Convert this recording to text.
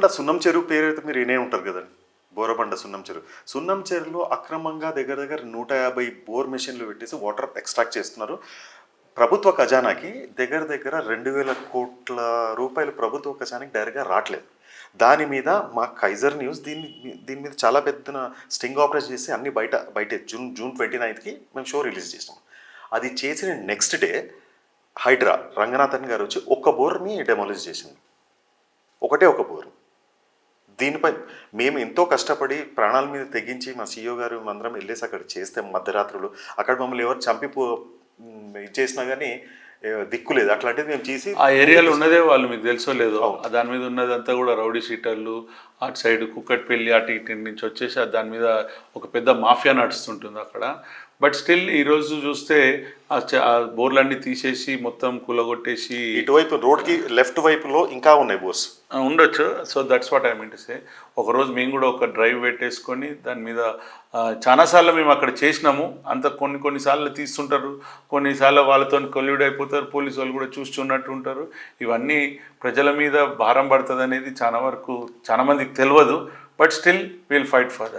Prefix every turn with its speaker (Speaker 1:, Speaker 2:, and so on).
Speaker 1: బోరబండ సున్నం చెరువు పేరు అయితే మీరు వినే ఉంటారు కదండి. బోరబండ సున్నం చెరువు. సున్నం చెరువులో అక్రమంగా దగ్గర దగ్గర నూట యాభై బోర్ మెషిన్లు పెట్టేసి వాటర్ ఎక్స్ట్రాక్ట్ చేస్తున్నారు. ప్రభుత్వ ఖజానాకి దగ్గర దగ్గర రెండు వేల కోట్ల రూపాయలు ప్రభుత్వ ఖజానాకి డైరెక్ట్గా రావట్లేదు. దాని మీద మా కైజర్ న్యూస్ దీన్ని దీని మీద చాలా పెద్ద స్టింగ్ ఆపరేషన్ చేసి అన్ని బయట బయట జూన్ జూన్ ట్వంటీ నైన్త్కి మేము షో రిలీజ్ చేసాం అది చేసిన నెక్స్ట్ డే హైడ్రా రంగనాథన్ గారు వచ్చి ఒక్క బోర్ని డెమాలిష్ చేసింది. ఒకటే ఒక బోర్. దీనిపై మేము ఎంతో కష్టపడి ప్రాణాల మీద తెగించి మా సీఈఓ గారు అందరం వెళ్ళేసి అక్కడ చేస్తే మధ్యరాత్రులు అక్కడ మమ్మల్ని ఎవరు చంపి పో మ్, ఇది చేసినా కానీ దిక్కు లేదు. అట్లాంటిది మేము చేసి
Speaker 2: ఆ ఏరియాలో ఉన్నదే వాళ్ళు మీకు తెలుసో లేదో. దాని మీద ఉన్నదంతా కూడా రౌడీ షీటర్లు అటు సైడ్ కుక్కట్పల్లి అటు ఇటు నుంచి వచ్చేసి దాని మీద ఒక పెద్ద మాఫియా నడుస్తుంటుంది అక్కడ. బట్ స్టిల్ ఈరోజు చూస్తే ఆ బోర్లన్నీ తీసేసి మొత్తం కూలగొట్టేసి
Speaker 1: ఇటువైపు రోడ్కి లెఫ్ట్ వైపులో ఇంకా ఉన్నాయి బోర్స్.
Speaker 2: ఉండొచ్చు. So that's what I mean say ఒకరోజు మేము కూడా ఒక డ్రైవ్ పెట్టేసుకొని దాని మీద ఆ, చాలాసార్లు మేము అక్కడ చేసినాము. అంత కొన్ని కొన్నిసార్లు తీస్తుంటారు. కొన్నిసార్లు వాళ్ళతో కొల్యూడ్ అయిపోతారు. పోలీసు వాళ్ళు కూడా చూస్తున్నట్టు ఉంటారు. ఇవన్నీ ప్రజల మీద భారం పడుతుంది అనేది చాలా వరకు చాలా మందికి తెలియదు. But still will fight for that